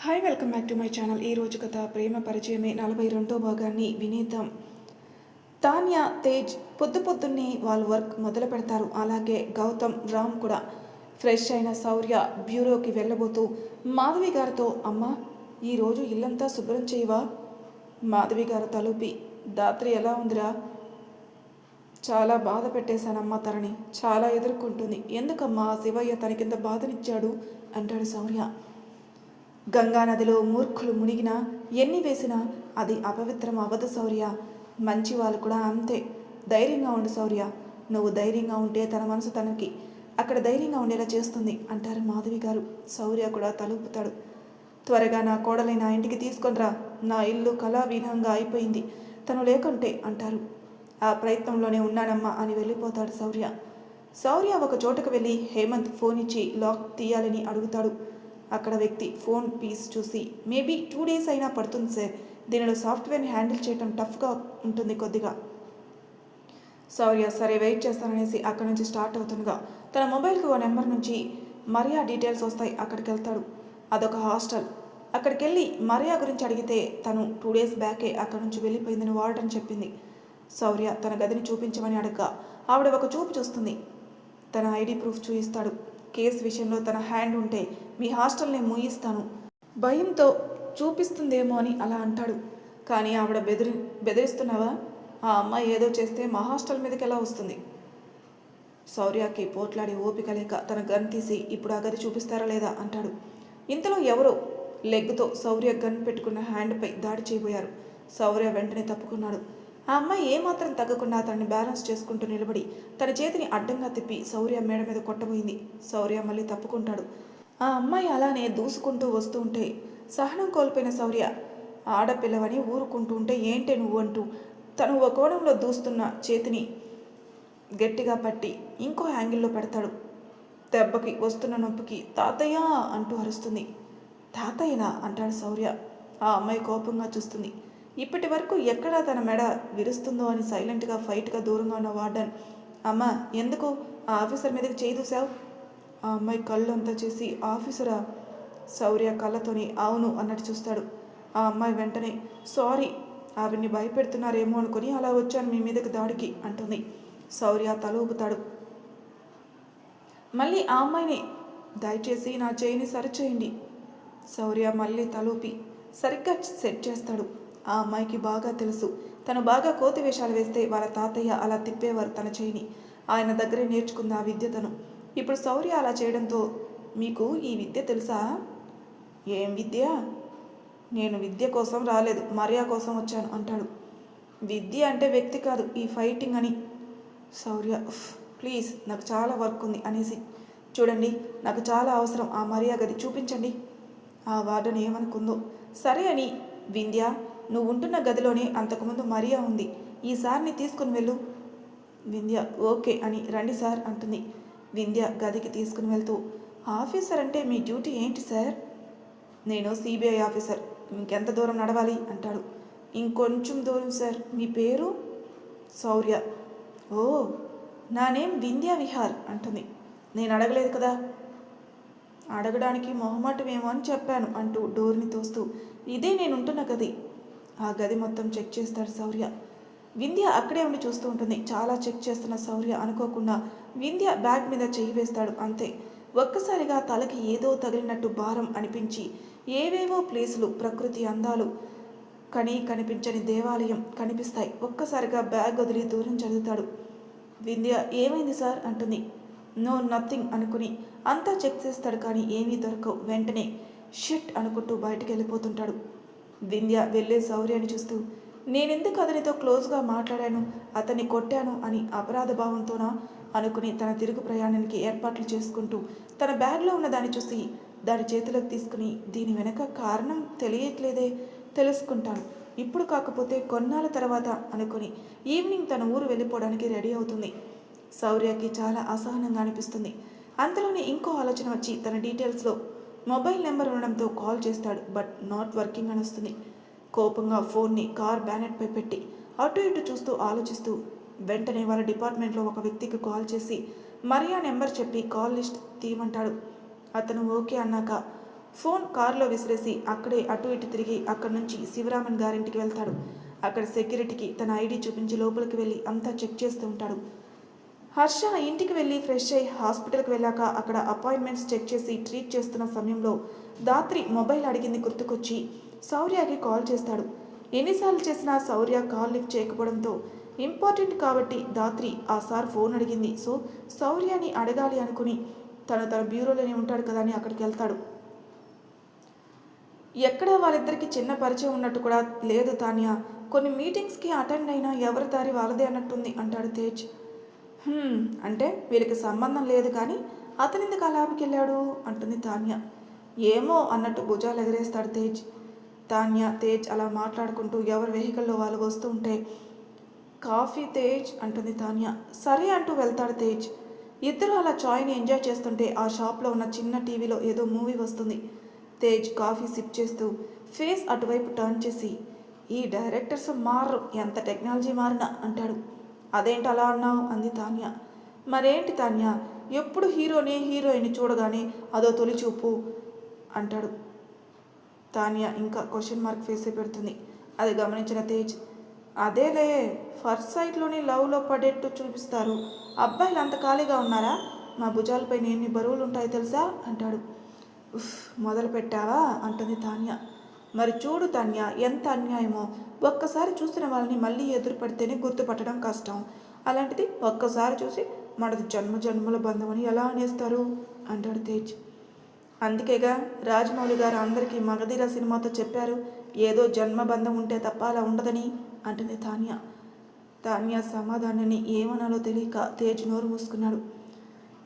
Hi welcome back to my channel ఈ రోజు కథ ప్రేమ పరిచయమే నలభై రెండో భాగాన్ని వినేద్దాం. తాన్యా తేజ్ పొద్దు పొద్దున్నే వాళ్ళు వర్క్ మొదలు పెడతారు. అలాగే గౌతమ్ రామ్ కూడా ఫ్రెష్ అయిన శౌర్య బ్యూరోకి వెళ్ళబోతూ మాధవి గారితో అమ్మ ఈరోజు ఇల్లంతా శుభ్రం చేయవా? మాధవి గారు తలుపి దాత్రి ఎలా ఉందిరా? చాలా బాధ పెట్టేశానమ్మ తనని చాలా ఎదుర్కొంటుంది. ఎందుకమ్మా శివయ్య తన కింద బాధనిచ్చాడు? అంటాడు శౌర్య. గంగా నదిలో మూర్ఖులు మునిగినా ఎన్ని వేసినా అది అపవిత్రం అవ్వదు శౌర్య. మంచి వాళ్ళు కూడా అంతే. ధైర్యంగా ఉండు శౌర్య. నువ్వు ధైర్యంగా ఉంటే తన మనసు తనకి. అక్కడ ధైర్యంగా ఉండేలా చేస్తుంది అంటారు మాధవి గారు. శౌర్య కూడా తలుపుతాడు. త్వరగా నా కోడలి నా ఇంటికి తీసుకొనిరా నా ఇల్లు కళావిహంగా అయిపోయింది. తను లేకుంటే అంటారు. ఆ ప్రయత్నంలోనే ఉన్నానమ్మా అని వెళ్ళిపోతాడు శౌర్య. శౌర్య ఒక చోటకు వెళ్ళి హేమంత్ ఫోన్ ఇచ్చి లాక్ తీయాలని అడుగుతాడు. అక్కడ వ్యక్తి ఫోన్ పీస్ చూసి మేబీ టూ డేస్ అయినా పడుతుంది సార్. దీనిలో సాఫ్ట్వేర్ని హ్యాండిల్ చేయటం టఫ్గా ఉంటుంది కొద్దిగా. సౌర్య సరే వెయిట్ చేస్తాననేసి అక్కడి నుంచి స్టార్ట్ అవుతుండగా తన మొబైల్కి ఓ నెంబర్ నుంచి మరియా డీటెయిల్స్ వస్తాయి అక్కడికి వెళ్తాడు. అదొక హాస్టల్. అక్కడికి వెళ్ళి మరియా గురించి అడిగితే తను టూ డేస్ బ్యాకే అక్కడి నుంచి వెళ్ళిపోయిందని వాడటం చెప్పింది. సౌర్య తన గదిని చూపించమని అడగగా ఆవిడ ఒక చూపు చూస్తుంది. తన ఐడి ప్రూఫ్ చూపిస్తాడు కేసు విషయంలో తన హ్యాండ్ ఉంటే మీ హాస్టల్ని మూయిస్తాను. భయంతో చూపిస్తుందేమో అని అలా అంటాడు. కానీ ఆవిడ బెదిరి బెదిరిస్తున్నావా? ఆ అమ్మాయి ఏదో చేస్తే మా హాస్టల్ మీదకి ఎలా వస్తుంది? శౌర్యకి పోట్లాడి ఓపిక లేక తన గన్ తీసి ఇప్పుడు ఆ గది చూపిస్తారా లేదా అంటాడు. ఇంతలో ఎవరో లెగ్తో శౌర్య గన్ పెట్టుకున్న హ్యాండ్పై దాడి చేయబోయారు. శౌర్య వెంటనే తప్పుకున్నాడు. ఆ అమ్మాయి ఏమాత్రం తగ్గకుండా తనని బ్యాలెన్స్ చేసుకుంటూ నిలబడి తన చేతిని అడ్డంగా తిప్పి శౌర్య మేడ మీద కొట్టబోయింది. శౌర్య మళ్ళీ తప్పుకుంటాడు. ఆ అమ్మాయి అలానే దూసుకుంటూ వస్తూ ఉంటే సహనం కోల్పోయిన శౌర్య ఆడపిల్లవని ఊరుకుంటూ ఉంటే ఏంటే నువ్వు అంటూ తను ఒక కోణంలో దూస్తున్న చేతిని గట్టిగా పట్టి ఇంకో యాంగిల్లో పెడతాడు. దెబ్బకి వస్తున్న నొప్పికి తాతయ్య అంటూ అరుస్తుంది. తాతయ్యనా? అంటాడు శౌర్య. ఆ అమ్మాయి కోపంగా చూస్తుంది. ఇప్పటి వరకు ఎక్కడ తన మెడ విరుస్తుందో అని సైలెంట్గా ఫైట్గా దూరంగా ఉన్న వార్డన్ అమ్మ ఎందుకు ఆ ఆఫీసర్ మీదకి చేయి దూసావు? ఆ అమ్మాయి కళ్ళు అంతా చేసి ఆఫీసరా? శౌర్య కళ్ళతోని అవును అన్నట్టు చూస్తాడు. ఆ అమ్మాయి వెంటనే సారీ ఆవిడ్ని భయపెడుతున్నారేమో అనుకుని అలా వచ్చాను మీ మీదకి దాడికి అంటుంది. శౌర్య తల ఊపుతాడు. మళ్ళీ ఆ అమ్మాయిని దయచేసి నా చేయిని సరిచేయండి. శౌర్య మళ్ళీ తలూపి సరిగ్గా సెట్ చేస్తాడు. ఆ అమ్మాయికి బాగా తెలుసు. తను బాగా కోతి వేషాలు వేస్తే వాళ్ళ తాతయ్య అలా తిప్పేవారు తన చేయిని ఆయన దగ్గరే నేర్చుకుంది ఆ విద్య తను. ఇప్పుడు శౌర్య అలా చేయడంతో మీకు ఈ విద్య తెలుసా? ఏం విద్య? నేను విద్య కోసం రాలేదు మర్యా కోసం వచ్చాను అంటాడు. విద్య అంటే వ్యక్తి కాదు ఈ ఫైటింగ్ అని. శౌర్య ప్లీజ్ నాకు చాలా వర్క్ ఉంది అనేసి. చూడండి నాకు చాలా అవసరం ఆ మర్యా గది చూపించండి. ఆ వార్డన్ ఏమనుకుందో. సరే అని వింధ్య నువ్వు ఉంటున్న గదిలోనే అంతకుముందు మరియా ఉంది. ఈసారిని తీసుకుని వెళ్ళు. వింధ్య ఓకే అని రండి సార్ అంటుంది. వింధ్య గదికి తీసుకుని వెళ్తూ ఆఫీసర్ అంటే మీ డ్యూటీ ఏంటి సార్? నేను సిబిఐ ఆఫీసర్. ఇంకెంత దూరం నడవాలి? అంటాడు. ఇంకొంచెం దూరం సార్. మీ పేరు? శౌర్య ఓ నా నేమ్ వింధ్య విహార్ అంటుంది. నేను అడగలేదు కదా? అడగడానికి మొహమాటమేమో అని చెప్పాను అంటూ డోర్ని తోస్తూ. ఇదే నేను ఉంటున్న గది. ఆ గది మొత్తం చెక్ చేస్తాడు శౌర్య. వింధ్య అక్కడే ఉండి చూస్తూ ఉంటుంది. చాలా చెక్ చేస్తున్న శౌర్య అనుకోకుండా వింధ్య బ్యాగ్ మీద చెయ్యి వేస్తాడు. అంతే. ఒక్కసారిగా తలకి ఏదో తగిలినట్టు భారం అనిపించి ఏవేవో ప్లేసులు ప్రకృతి అందాలు కని కనిపించని దేవాలయం కనిపిస్తాయి. ఒక్కసారిగా బ్యాగ్ వదిలి దూరం చదువుతాడు. వింధ్య ఏమైంది సార్? అంటుంది. నో నథింగ్ అనుకుని అంతా చెక్ చేస్తాడు కానీ ఏమీ దొరకవు. వెంటనే షిట్ అనుకుంటూ బయటికి వెళ్ళిపోతుంటాడు. వింధ్య వెళ్ళే శౌర్యాన్ని చూస్తూ నేనెందుకు అతనితో క్లోజ్గా మాట్లాడాను? అతన్ని కొట్టాను అని అపరాధ భావంతోనా అనుకుని తన తిరుగు ప్రయాణానికి ఏర్పాట్లు చేసుకుంటూ తన బ్యాగ్లో ఉన్న దాన్ని చూసి దాని చేతిలోకి తీసుకుని దీని వెనక కారణం తెలియట్లేదే తెలుసుకుంటాను. ఇప్పుడు కాకపోతే కొన్నాళ్ళ తర్వాత అనుకుని ఈవినింగ్ తన ఊరు వెళ్ళిపోవడానికి రెడీ అవుతుంది. శౌర్యకి చాలా అసహనంగా అనిపిస్తుంది. అంతలోనే ఇంకో ఆలోచన వచ్చి తన డీటెయిల్స్లో మొబైల్ నెంబర్ ఉండడంతో కాల్ చేస్తాడు బట్ నాట్ వర్కింగ్ అని వస్తుంది. కోపంగా ఫోన్ని కార్ బ్యానెట్పై పెట్టి అటు ఇటు చూస్తూ ఆలోచిస్తూ వెంటనే వాళ్ళ డిపార్ట్మెంట్లో ఒక వ్యక్తికి కాల్ చేసి మరియా నెంబర్ చెప్పి కాల్ లిస్ట్ తీయమంటాడు. అతను ఓకే అన్నాక ఫోన్ కారులో విసిరేసి అక్కడే అటు ఇటు తిరిగి అక్కడి నుంచి శివరామన్ గారింటికి వెళ్తాడు. అక్కడ సెక్యూరిటీకి తన ఐడి చూపించి లోపలికి వెళ్ళి అంతా చెక్ చేస్తూ ఉంటాడు. హర్ష ఇంటికి వెళ్ళి ఫ్రెష్ అయ్యి హాస్పిటల్కి వెళ్ళాక అక్కడ అపాయింట్మెంట్స్ చెక్ చేసి ట్రీట్ చేస్తున్న సమయంలో దాత్రి మొబైల్ అడిగింది గుర్తుకొచ్చి శౌర్యకి కాల్ చేస్తాడు. ఎన్నిసార్లు చేసినా శౌర్య కాల్ లిఫ్ట్ చేయకపోవడంతో ఇంపార్టెంట్ కాబట్టి దాత్రి ఆ సార్ ఫోన్ అడిగింది. సో శౌర్యని అడగాలి అనుకుని తను తన బ్యూరోలోనే ఉంటాడు కదా అని అక్కడికి వెళ్తాడు. ఎక్కడ వాళ్ళిద్దరికి చిన్న పరిచయం ఉన్నట్టు కూడా లేదు తాన్య. కొన్ని మీటింగ్స్కి అటెండ్ అయినా ఎవరి దారి వాళ్ళదే అన్నట్టుంది అంటాడు తేజ్. అంటే వీళ్ళకి సంబంధం లేదు కానీ అతను ఎందుకు ఆ వెళ్ళాడు? అంటుంది తాన్య. ఏమో అన్నట్టు భుజాలు ఎగరేస్తాడు తేజ్. తాన్య తేజ్ అలా మాట్లాడుకుంటూ ఎవరి వెహికల్లో వాళ్ళు వస్తూ ఉంటే కాఫీ తేజ్ అంటుంది తాన్య. సరే అంటూ వెళ్తాడు తేజ్. ఇద్దరు అలా చాయ్ని ఎంజాయ్ చేస్తుంటే ఆ షాప్లో ఉన్న చిన్న టీవీలో ఏదో మూవీ వస్తుంది. తేజ్ కాఫీ సిప్ చేస్తూ ఫేస్ అటువైపు టర్న్ చేసి ఈ డైరెక్టర్స్ మారరు ఎంత టెక్నాలజీ మారినా అంటాడు. అదేంటి అలా అన్నావు? అంది తాన్య. మరేంటి తాన్య? ఎప్పుడు హీరోని హీరోయిన్ చూడగానే అదో తొలి చూపు అంటాడు. తాన్య ఇంకా క్వశ్చన్ మార్క్ ఫేసే పెడుతుంది. అది గమనించిన తేజ్. అదేలే ఫస్ట్ సైట్లోని లవ్లో పడేట్టు చూపిస్తారు. అబ్బాయిలు అంత ఖాళీగా ఉన్నారా? మా భుజాలపై ఎన్ని బరువులు ఉంటాయో తెలుసా? అంటాడు. ఉఫ్ మొదలు పెట్టావా అంటుంది తాన్య. మరి చూడు తాన్య ఎంత అన్యాయమో. ఒక్కసారి చూసిన వాళ్ళని మళ్ళీ ఎదురుపడితేనే గుర్తుపట్టడం కష్టం. అలాంటిది ఒక్కసారి చూసి మనది జన్మ జన్మల బంధం అని ఎలా అనేస్తారు? అంటాడు తేజ్. అందుకేగా రాజమౌళి గారు అందరికీ మగధీర సినిమాతో చెప్పారు ఏదో జన్మబంధం ఉంటే తప్ప అలా ఉండదని అంటుంది తాన్య. తాన్య సమాధానాన్ని ఏమనాలో తెలియక తేజ్ నోరు మూసుకున్నాడు.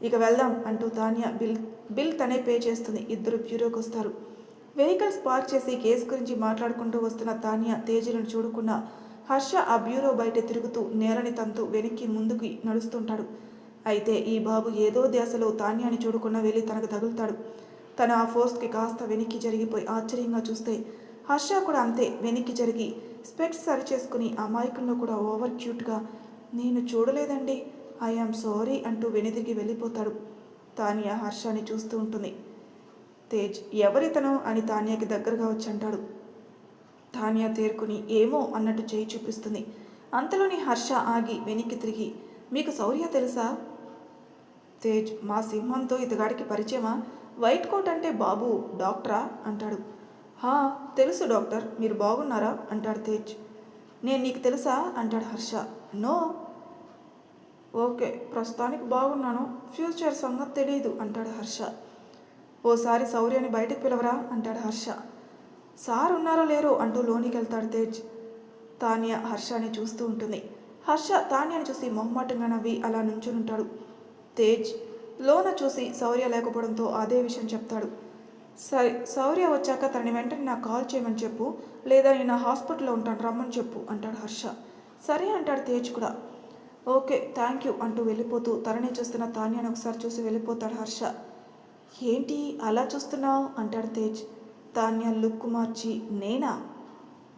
ఇక వెళ్దాం అంటూ తాన్య బిల్ బిల్ తనే పే చేస్తుంది. ఇద్దరు బ్యూరోకి వస్తారు వెహికల్స్ పార్క్ చేసి కేసు గురించి మాట్లాడుకుంటూ వస్తున్న తానియా తేజులను చూడకుండా హర్ష ఆ బ్యూరో బయట తిరుగుతూ నేలని తంతు వెనక్కి ముందుకి నడుస్తుంటాడు. అయితే ఈ బాబు ఏదో ధ్యాసలో తాన్యాన్ని చూడకుండా వెళ్ళి తనకు తగులుతాడు. తన ఆ ఫోర్స్కి కాస్త వెనక్కి జరిగిపోయి ఆశ్చర్యంగా చూస్తే హర్ష కూడా అంతే వెనక్కి జరిగి స్పెక్ట్స్ సరి చేసుకుని అమాయకంలో కూడా ఓవర్ క్యూట్గా నేను చూడలేదండి. ఐఆమ్ సారీ అంటూ వెనుదిరిగి వెళ్ళిపోతాడు. తానియా హర్షాన్ని చూస్తూ ఉంటుంది. తేజ్ ఎవరితను అని తాన్యాకి దగ్గరగా వచ్చి అంటాడు తాన్యా తేరుకుని ఏమో అన్నట్టు చేయి చూపిస్తుంది. అంతలోని హర్ష ఆగి వెనక్కి తిరిగి మీకు శౌర్య తెలుసా? తేజ్ మా సింహంతో ఇతగాడికి పరిచయమా? వైట్ కోట్ అంటే బాబు డాక్టరా? అంటాడు. హా తెలుసు డాక్టర్ మీరు బాగున్నారా? అంటాడు తేజ్. నేను నీకు తెలుసా? అంటాడు హర్ష. నో. ఓకే ప్రస్తుతానికి బాగున్నాను ఫ్యూచర్ సంగతి తెలియదు అంటాడు హర్ష. ఓసారి శౌర్యని బయటకు పిలవరా? అంటాడు హర్ష. సార్ ఉన్నారో లేరో అంటూ లోనికి వెళ్తాడు తేజ్. తాన్య హర్షని చూస్తూ ఉంటుంది. హర్ష తాన్యని చూసి మొహమాటంగా నవ్వి అలా నుంచుని ఉంటాడు తేజ్ లోన చూసి శౌర్య లేకపోవడంతో అదే విషయం చెప్తాడు. సరే శౌర్య వచ్చాక తనని వెంటనే నాకు కాల్ చేయమని చెప్పు లేదా నేను హాస్పిటల్లో ఉంటాను రమ్మని చెప్పు అంటాడు హర్ష. సరే అంటాడు తేజ్ కూడా. ఓకే థ్యాంక్ యూ అంటూ వెళ్ళిపోతూ తననే చూస్తున్న తాన్యాను ఒకసారి చూసి వెళ్ళిపోతాడు హర్ష. ఏంటి అలా చూస్తున్నావు? అంటాడు తేజ్. తాన్య లుక్ మార్చి నేనా?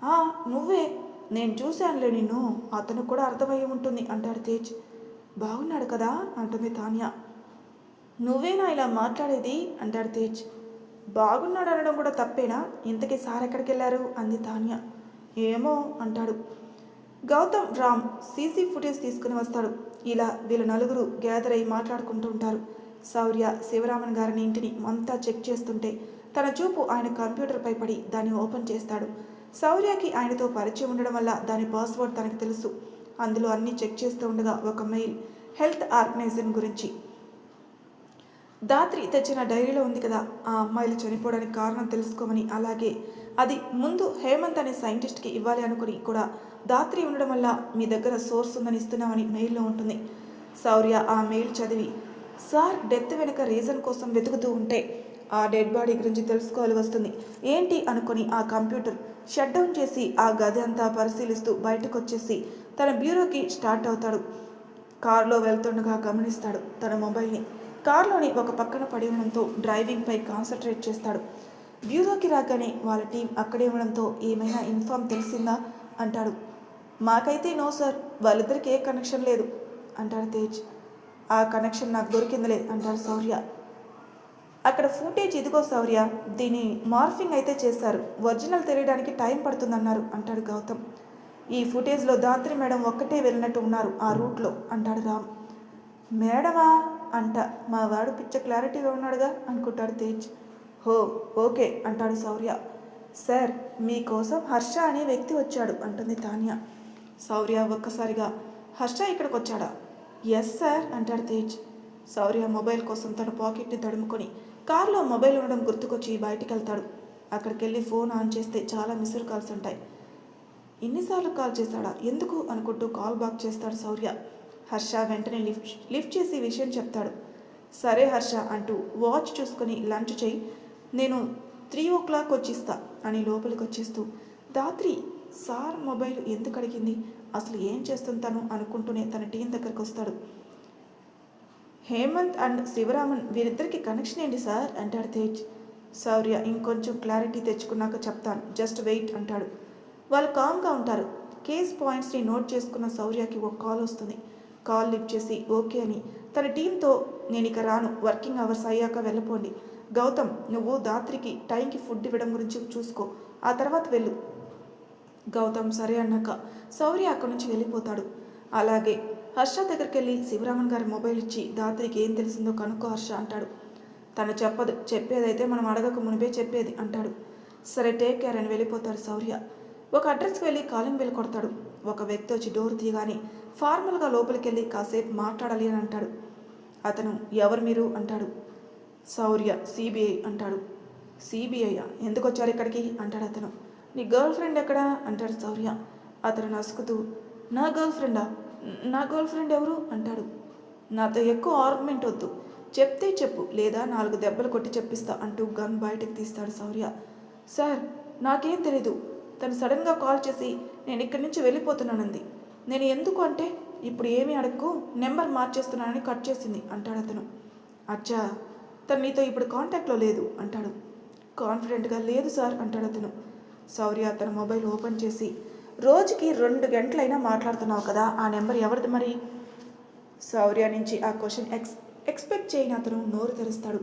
"ఆ, నువ్వే. నేను చూశానులే నిన్ను. అతను కూడా అర్థమయ్యి ఉంటుంది అంటాడు తేజ్. బాగున్నాడు కదా? అంటుంది తాన్య. నువ్వేనా ఇలా మాట్లాడేది? అంటాడు తేజ్. బాగున్నాడు అనడం కూడా తప్పేనా? ఇంతకీ సార్ ఎక్కడికి వెళ్ళారు? అంది తాన్య. ఏమో అంటాడు. గౌతమ్ రామ్ సీసీ ఫుటేజ్ తీసుకుని వస్తాడు. ఇలా వీళ్ళు నలుగురు గ్యాదర్ అయి మాట్లాడుకుంటూ ఉంటారు. శౌర్య శివరామన్ గారిని ఇంటిని అంతా చెక్ చేస్తుంటే తన చూపు ఆయన కంప్యూటర్పై పడి దాన్ని ఓపెన్ చేస్తాడు. శౌర్యకి ఆయనతో పరిచయం ఉండడం వల్ల దాని పాస్వర్డ్ తనకు తెలుసు. అందులో అన్నీ చెక్ చేస్తూ ఉండగా ఒక మెయిల్ హెల్త్ ఆర్గనైజేషన్ గురించి. దాత్రి తెచ్చిన డైరీలో ఉంది కదా ఆ అమ్మాయిలు చనిపోవడానికి కారణం తెలుసుకోమని అలాగే అది ముందు హేమంత్ అనే సైంటిస్ట్కి ఇవ్వాలి అనుకుని కూడా దాత్రి ఉండడం వల్ల మీ దగ్గర సోర్స్ ఉందని ఇస్తున్నామని మెయిల్లో ఉంటుంది. శౌర్య ఆ మెయిల్ చదివి సార్ డెత్ వెనుక రీజన్ కోసం వెతుకుతూ ఉంటే ఆ డెడ్ బాడీ గురించి తెలుసుకోవాలి వస్తుంది. ఏంటి అనుకుని ఆ కంప్యూటర్ షట్ డౌన్ చేసి ఆ గది అంతా పరిశీలిస్తూ బయటకు వచ్చేసి తన బ్యూరోకి స్టార్ట్ అవుతాడు. కారులో వెళ్తుండగా గమనిస్తాడు తన మొబైల్ని. కారులోని ఒక పక్కన పడి ఉండడంతో డ్రైవింగ్పై కాన్సన్ట్రేట్ చేస్తాడు. బ్యూరోకి రాగానే వాళ్ళ టీం అక్కడే ఉండడంతో ఏమైనా ఇన్ఫామ్ తెలిసిందా? అంటాడు. మాకైతే నో సార్ వాళ్ళిద్దరికి ఏ కనెక్షన్ లేదు అంటాడు తేజ్. ఆ కనెక్షన్ నాకు దొరికిందిలే అంటారు శౌర్య. అక్కడ ఫూటేజ్ ఇదిగో శౌర్య దీని మార్ఫింగ్ అయితే చేశారు. ఒరిజినల్ తెలియడానికి టైం పడుతుందన్నారు అంటాడు గౌతమ్. ఈ ఫుటేజ్లో దాత్రి మేడం ఒక్కటే వెళ్ళినట్టు ఉన్నారు ఆ రూట్లో అంటాడు రామ్. మేడమా? అంట. మా వాడు పిచ్చ క్లారిటీగా ఉన్నాడుగా అనుకుంటాడు తేజ్. హో ఓకే అంటాడు శౌర్య. సార్ మీకోసం హర్ష అనే వ్యక్తి వచ్చాడు అంటుంది తాన్య. శౌర్య ఒక్కసారిగా హర్ష ఇక్కడికి వచ్చాడా ఎస్ సార్ అంటాడు తేజ్. శౌర్య మొబైల్ కోసం తన పాకెట్ని తడుముకొని కారులో మొబైల్ ఉండడం గుర్తుకొచ్చి బయటికి వెళ్తాడు అక్కడికి వెళ్ళి ఫోన్ ఆన్ చేస్తే చాలా మిస్డ్ కాల్స్ ఉంటాయి. ఎన్నిసార్లు కాల్ చేశాడా? ఎందుకు? అనుకుంటూ కాల్ బ్యాక్ చేస్తాడు శౌర్య హర్ష వెంటనే లిఫ్ట్ లిఫ్ట్ చేసి విషయం చెప్తాడు. సరే హర్ష అంటూ వాచ్ చూసుకొని లంచ్ చేయి. నేను త్రీ ఓ క్లాక్ వచ్చిస్తా అని లోపలికి వచ్చేస్తూ దాత్రి సార్ మొబైల్ ఎందుకు అడిగింది? అసలు ఏం చేస్తుంటాను అనుకుంటూనే తన టీం దగ్గరకు వస్తాడు. హేమంత్ అండ్ శివరామన్ వీరిద్దరికి కనెక్షన్ ఏంటి సార్? అంటాడు తేజ్. సౌర్య ఇంకొంచెం క్లారిటీ తెచ్చుకున్నాక చెప్తాను. జస్ట్ వెయిట్ అంటాడు. వాళ్ళు కామ్గా ఉంటారు. కేస్ పాయింట్స్ని నోట్ చేసుకున్న శౌర్యకి ఒక కాల్ వస్తుంది. కాల్ లిఫ్ట్ చేసి ఓకే అని. తన టీంతో నేను ఇక రాను. వర్కింగ్ అవర్స్ అయ్యాక వెళ్ళిపోండి. గౌతమ్ నువ్వు దాత్రికి టైంకి ఫుడ్ ఇవ్వడం గురించి చూసుకో. ఆ తర్వాత వెళ్ళు. గౌతమ్ సరే అన్నాక శౌర్య అక్కడి నుంచి వెళ్ళిపోతాడు. అలాగే హర్ష దగ్గరికి వెళ్ళి శివరామన్ గారి మొబైల్ ఇచ్చి దాత్రికి ఏం తెలిసిందో కనుక్కో హర్ష అంటాడు. తను చెప్పదు చెప్పేదైతే మనం అడగక మునిపే చెప్పేది అంటాడు. సరే టేక్ కేర్ అని వెళ్ళిపోతాడు శౌర్య. ఒక అడ్రస్కి వెళ్ళి కాలింగ్ బిల్ కొడతాడు. ఒక వ్యక్తి వచ్చి డోర్ తీయగానే ఫార్మల్గా లోపలికి వెళ్ళి కాసేపు మాట్లాడాలి అని అంటాడు. అతను ఎవరు మీరు? అంటాడు. శౌర్య సిబిఐ అంటాడు. సిబిఐ ఎందుకు వచ్చారు ఇక్కడికి? అంటాడు అతను. నీ గర్ల్ ఫ్రెండ్ ఎక్కడా? అంటాడు శౌర్య అతను నసుకుతూ నా గర్ల్ ఫ్రెండా నా గర్ల్ ఫ్రెండ్ ఎవరు? అంటాడు. నాతో ఎక్కువ ఆర్గ్యుమెంట్ వద్దు. చెప్తే చెప్పు లేదా నాలుగు దెబ్బలు కొట్టి చెప్పిస్తా అంటూ గన్ బయటకు తీస్తాడు శౌర్య సార్ నాకేం తెలీదు. తను సడన్గా కాల్ చేసి నేను ఇక్కడి నుంచి వెళ్ళిపోతున్నానంది. నేను ఎందుకు అంటే ఇప్పుడు ఏమీ అడగకు నెంబర్ మార్చేస్తున్నానని కట్ చేసింది అంటాడు అతను. అచ్చా తను మీతో ఇప్పుడు కాంటాక్ట్లో లేదు అంటాడు. కాన్ఫిడెంట్గా లేదు సార్ అంటాడు అతను. శౌర్య తన మొబైల్ ఓపెన్ చేసి రోజుకి రెండు గంటలైనా మాట్లాడుతున్నావు కదా ఆ నెంబర్ ఎవరిది మరి? శౌర్య నుంచి ఆ క్వశ్చన్ ఎక్స్ ఎక్స్పెక్ట్ చేయని అతను నోరు తెరుస్తాడు.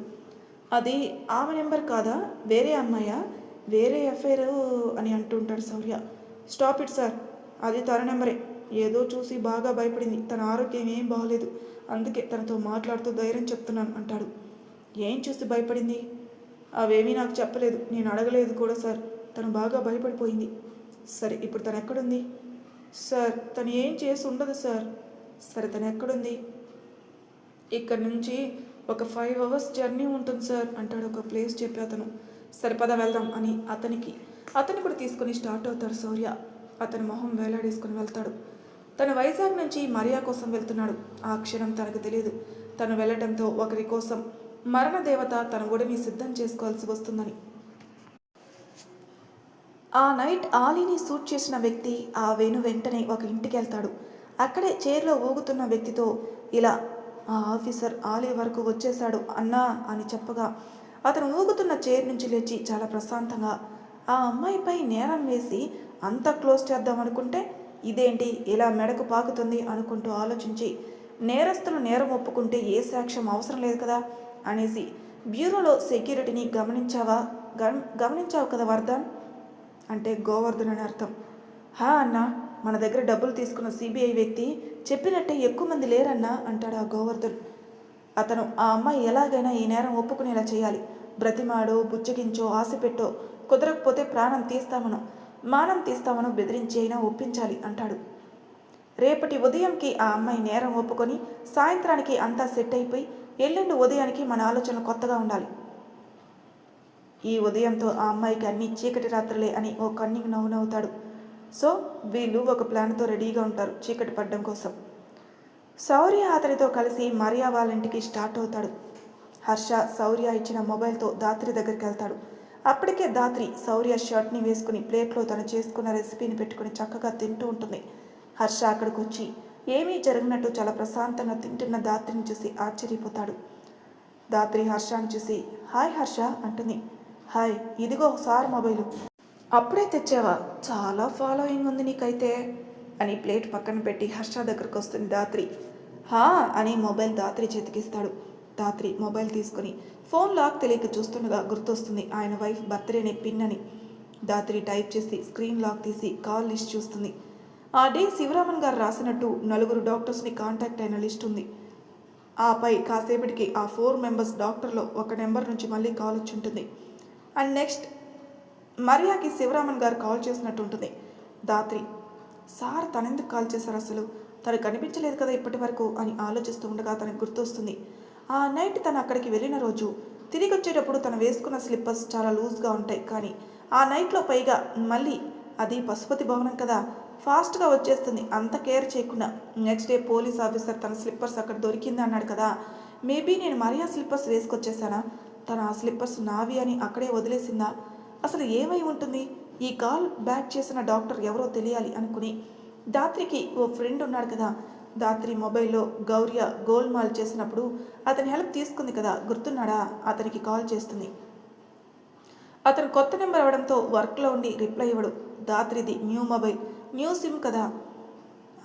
అది ఆమె నెంబర్ కాదా? వేరే అమ్మాయ? వేరే ఎఫ్ఐఆర్ అని అంటుంటాడు శౌర్య స్టాప్ ఇట్ సార్ అది తన నెంబరే. ఏదో చూసి బాగా భయపడింది. తన ఆరోగ్యం ఏం బాగలేదు అందుకే తనతో మాట్లాడుతూ ధైర్యం చెప్తున్నాను అంటాడు. ఏం చూసి భయపడింది? అవేమీ నాకు చెప్పలేదు. నేను అడగలేదు కూడా సార్. తను బాగా భయపడిపోయింది. సరే ఇప్పుడు తను ఎక్కడుంది? సార్ తను ఏం చేసి ఉండదు సార్. సరే తను ఎక్కడుంది? ఇక్కడ నుంచి ఒక ఫైవ్ అవర్స్ జర్నీ ఉంటుంది సార్ అంటాడు ఒక ప్లేస్ చెప్పి అతను. సరిపద వెళ్దాం అని అతనికి. అతను కూడా తీసుకుని స్టార్ట్ అవుతాడు సౌర్య. అతని మొహం వేలాడేసుకుని వెళ్తాడు. తను వైజాగ్ నుంచి మరియా కోసం వెళ్తున్నాడు. ఆ క్షణం తనకు తెలియదు తను వెళ్ళటంతో ఒకరి కోసం మరణ దేవత తన ఒడిని సిద్ధం చేసుకోవాల్సి వస్తుందని. ఆ నైట్ ఆలీని సూట్ చేసిన వ్యక్తి ఆ వేణు వెంటనే ఒక ఇంటికి వెళ్తాడు అక్కడే చైర్లో ఊగుతున్న వ్యక్తితో ఇలా ఆ ఆఫీసర్ ఆలీ వరకు వచ్చేశాడు అన్నా అని చెప్పగా అతను ఊగుతున్న చైర్ నుంచి లేచి చాలా ప్రశాంతంగా ఆ అమ్మాయిపై నేరం వేసి అంత క్లోజ్ చేద్దాం అనుకుంటే ఇదేంటి ఇలా మెడకు పాకుతుంది అనుకుంటూ ఆలోచించి నేరస్తులు నేరం ఒప్పుకుంటే ఏ సాక్ష్యం అవసరం లేదు కదా అనేసి బ్యూరోలో సెక్యూరిటీని గమనించావా? గమనించావు కదా వర్ధన్ అంటే గోవర్ధన్ అని అర్థం. హా అన్న మన దగ్గర డబ్బులు తీసుకున్న సిబిఐ వ్యక్తి చెప్పినట్టే ఎక్కువ మంది లేరన్నా అంటాడు ఆ గోవర్ధన్. అతను ఆ అమ్మాయి ఎలాగైనా ఈ నేరం ఒప్పుకునేలా చేయాలి. బ్రతిమాడో బుచ్చగించో ఆశ పెట్టో కుదరకపోతే ప్రాణం తీస్తామనో మానం తీస్తామనో బెదిరించి అయినా ఒప్పించాలి అంటాడు. రేపటి ఉదయంకి ఆ అమ్మాయి నేరం ఒప్పుకొని సాయంత్రానికి అంతా సెట్ అయిపోయి ఎల్లుండి ఉదయానికి మన ఆలోచనలు కొత్తగా ఉండాలి. ఈ ఉదయంతో ఆ అమ్మాయికి అన్ని చీకటి రాత్రులే అని ఓ కన్నింగ్ నవ్వు నవ్వుతాడు సో వీళ్ళు ఒక ప్లాన్తో రెడీగా ఉంటారు చీకటి పడ్డం కోసం. శౌర్య అతనితో కలిసి మరియా వాళ్ళ ఇంటికి స్టార్ట్ అవుతాడు. హర్ష శౌర్య ఇచ్చిన మొబైల్తో దాత్రి దగ్గరికి వెళ్తాడు. అప్పటికే దాత్రి శౌర్య షర్ట్ని వేసుకుని ప్లేట్లో తను చేసుకున్న రెసిపీని పెట్టుకుని చక్కగా తింటూ ఉంటుంది. హర్ష అక్కడికి వచ్చి ఏమీ జరిగినట్టు చాలా ప్రశాంతంగా తింటున్న దాత్రిని చూసి ఆశ్చర్యపోతాడు. దాత్రి హర్షాన్ని చూసి హాయ్ హర్ష అంటుంది. హాయ్ ఇదిగో సార్ మొబైలు. అప్పుడే తెచ్చావా? చాలా ఫాలోయింగ్ ఉంది నీకైతే అని ప్లేట్ పక్కన పెట్టి హర్ష దగ్గరకు వస్తుంది దాత్రి హా అని మొబైల్ దాత్రి చేతికిస్తాడు. దాత్రి మొబైల్ తీసుకొని ఫోన్ లాక్ తెలియక చూస్తుండగా గుర్తొస్తుంది ఆయన వైఫ్ బర్త్డేనే పిన్ అని దాత్రి టైప్ చేసి స్క్రీన్ లాక్ తీసి కాల్ లిస్ట్ చూస్తుంది. ఆ డే శివరామన్ గారు రాసినట్టు నలుగురు డాక్టర్స్ని కాంటాక్ట్ అయిన లిస్ట్ ఉంది. ఆపై కాసేపటికి ఆ ఫోర్ మెంబర్స్ డాక్టర్లో ఒక నెంబర్ నుంచి మళ్ళీ కాల్ వచ్చి ఉంటుంది. అండ్ నెక్స్ట్ మరియాకి శివరామన్ గారు కాల్ చేసినట్టు ఉంటుంది. దాత్రి సార్ తనెందుకు కాల్ చేశారు అసలు? తను కనిపించలేదు కదా ఇప్పటి వరకు? అని ఆలోచిస్తూ ఉండగా తనకు గుర్తొస్తుంది. ఆ నైట్ తను అక్కడికి వెళ్ళిన రోజు తిరిగి వచ్చేటప్పుడు తను వేసుకున్న స్లిప్పర్స్ చాలా లూజ్గా ఉంటాయి. కానీ ఆ నైట్లో పైగా మళ్ళీ అది పశుపతి భవనం కదా. ఫాస్ట్గా వచ్చేస్తుంది. అంత కేర్ చేయకుండా నెక్స్ట్ డే పోలీస్ ఆఫీసర్ తన స్లిప్పర్స్ అక్కడ దొరికింది అన్నాడు కదా. మేబీ నేను మరియా స్లిప్పర్స్ వేసుకొచ్చేసానా? తన ఆ స్లిప్పర్స్ నావి అని అక్కడే వదిలేసిందా? అసలు ఏమై ఉంటుంది? ఈ కాల్ బ్యాక్ చేసిన డాక్టర్ ఎవరో తెలియాలి అనుకుని. దాత్రికి ఓ ఫ్రెండ్ ఉన్నాడు కదా. దాత్రి మొబైల్లో గౌర్య గోల్మాల్ చేసినప్పుడు అతని హెల్ప్ తీసుకుంది కదా. గుర్తున్నాడా? అతనికి కాల్ చేస్తుంది. అతను కొత్త నెంబర్ అవ్వడంతో వర్క్లో ఉండి రిప్లై ఇవ్వడు. దాత్రిది న్యూ మొబైల్. న్యూ సిమ్ కదా.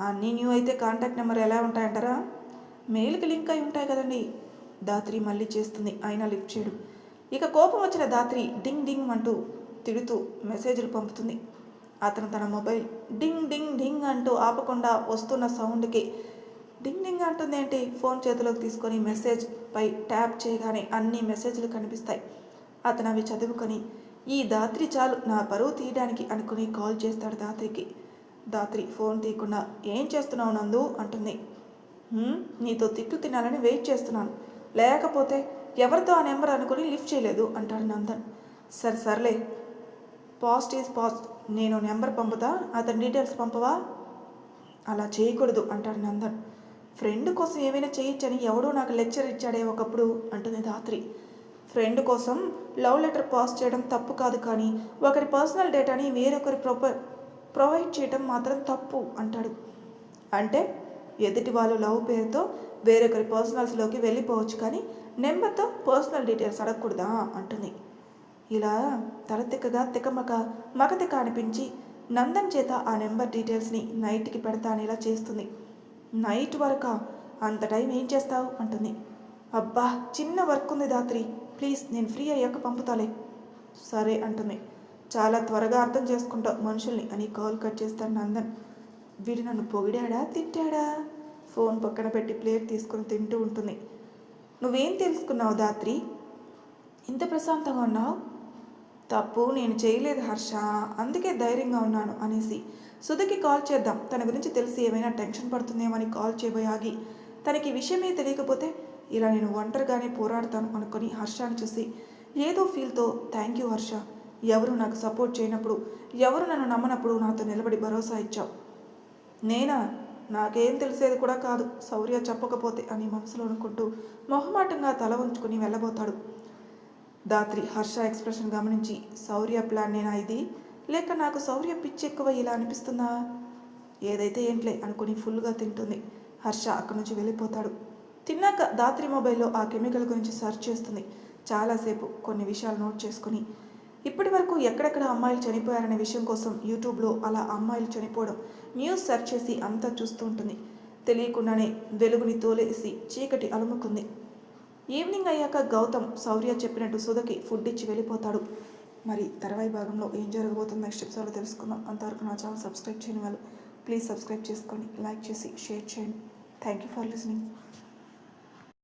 అన్నీ న్యూ అయితే కాంటాక్ట్ నెంబర్ ఎలా ఉంటాయంటారా? మెయిల్కి లింక్ అయి ఉంటాయి కదండి. దాత్రి మళ్ళీ చేస్తుంది. అయినా లిఫ్ట్ చేయడు. ఇక కోపం వచ్చిన దాత్రి డింగ్ డింగ్ అంటూ తిడుతూ మెసేజ్లు పంపుతుంది. అతను తన మొబైల్ డింగ్ డింగ్ డింగ్ అంటూ ఆపకుండా వస్తున్న సౌండ్కి డింగ్ డింగ్ అంటుంది ఏంటి? ఫోన్ చేతిలోకి తీసుకొని మెసేజ్ పై ట్యాప్ చేయగానే అన్ని మెసేజ్లు కనిపిస్తాయి. అతను అవి చదువుకొని ఈ దాత్రి చాలు నా పరువు తీయడానికి అనుకుని కాల్ చేస్తాడు దాత్రికి. దాత్రి ఫోన్ తీయకుండా ఏం చేస్తున్నావు నందు? అంటుంది. నీతో తిట్లు తినాలని వెయిట్ చేస్తున్నాను. లేకపోతే ఎవరితో ఆ నెంబర్ అనుకుని లిఫ్ట్ చేయలేదు అంటాడు నందన్. సరే సర్లే. Past is past. నేను నెంబర్ పంపుతా అతని డీటెయిల్స్ పంపవా? అలా చేయకూడదు అంటాడు నందన్. ఫ్రెండ్ కోసం ఏమైనా చేయొచ్చని ఎవడో నాకు లెక్చర్ ఇచ్చాడే ఒకప్పుడు అంటుంది ధాత్రి. ఫ్రెండ్ కోసం లవ్ లెటర్ పాస్ చేయడం తప్పు కాదు కానీ ఒకరి పర్సనల్ డేటాని వేరొకరి ప్రొప ప్రొవైడ్ చేయడం మాత్రం తప్పు అంటాడు. అంటే ఎదుటి వాళ్ళు లవ్ పేరుతో వేరొకరి పర్సనల్స్లోకి వెళ్ళిపోవచ్చు కానీ నెంబర్తో పర్సనల్ డీటెయిల్స్ అడగకూడదా? అంటుంది. ఇలా తలతిక్కగా తికమక మగతిక అనిపించి నందన్ చేత ఆ నెంబర్ డీటెయిల్స్ని నైట్కి పెడతానేలా చేస్తుంది. నైట్ వరకు? అంత టైం ఏం చేస్తావు? అంటుంది. అబ్బా చిన్న వర్క్ ఉంది దాత్రి. ప్లీజ్ నేను ఫ్రీ అయ్యాక పంపుతాలే. సరే అంటుంది. చాలా త్వరగా అర్థం చేసుకుంటావు మనుషుల్ని అని కాల్ కట్ చేస్తాడు నందన్. వీడు నన్ను పొగిడాడా? తిట్టాడా? ఫోన్ పక్కన పెట్టి ప్లేట్ తీసుకొని తింటూ ఉంటుంది. నువ్వేం తెలుసుకున్నావు దాత్రి ఇంత ప్రశాంతంగా ఉన్నావు? తప్పు నేను చేయలేదు హర్ష. అందుకే ధైర్యంగా ఉన్నాను అనేసి సుధకి కాల్ చేద్దాం. తన గురించి తెలిసి ఏమైనా టెన్షన్ పడుతుందేమో అని కాల్ చేయబోయి ఆగి తనకి విషయమే తెలియకపోతే ఇలా నేను ఒంటరిగానే పోరాడతాను అనుకుని హర్షాన్ని చూసి ఏదో ఫీల్తో థ్యాంక్ యూ హర్ష. ఎవరు నాకు సపోర్ట్ చేయనప్పుడు ఎవరు నన్ను నమ్మనప్పుడు నాతో నిలబడి భరోసా ఇచ్చావు? నేనా? నాకేం తెలిసేది కూడా కాదు. శౌర్య చెప్పకపోతే అని మనసులో అనుకుంటూ మొహమాటంగా తల ఉంచుకుని వెళ్ళబోతాడు. దాత్రి హర్ష ఎక్స్ప్రెషన్ గమనించి శౌర్య ప్లాన్ నేనా ఇది? లేక నాకు శౌర్య పిచ్చి ఎక్కువ ఇలా అనిపిస్తుందా? ఏదైతే ఏంట్లే అనుకుని ఫుల్గా తింటుంది. హర్ష అక్కడి నుంచి వెళ్ళిపోతాడు. తిన్నాక దాత్రి మొబైల్లో ఆ కెమికల్ గురించి సెర్చ్ చేస్తుంది. చాలాసేపు కొన్ని విషయాలు నోట్ చేసుకుని ఇప్పటి వరకు ఎక్కడెక్కడ అమ్మాయిలు చనిపోయారనే విషయం కోసం యూట్యూబ్లో అలా అమ్మాయిలు చనిపోవడం న్యూస్ సెర్చ్ చేసి అంతా చూస్తూ ఉంటుంది. తెలియకుండానే వెలుగుని తోలేసి చీకటి అలుముకుంది. ఈవినింగ్ అయ్యాక గౌతమ్ శౌర్య చెప్పినట్టు సుధకి ఫుడ్ ఇచ్చి వెళ్ళిపోతాడు. మరి తర్వాయి భాగంలో ఏం జరగబోతుందో నెక్స్ట్ ఎపిసోడ్లో తెలుసుకుందాం. అంతవరకు నా ఛానల్ సబ్స్క్రైబ్ చేయని వాళ్ళు ప్లీజ్ సబ్స్క్రైబ్ చేసుకోండి. లైక్ చేసి షేర్ చేయండి. Thank you for listening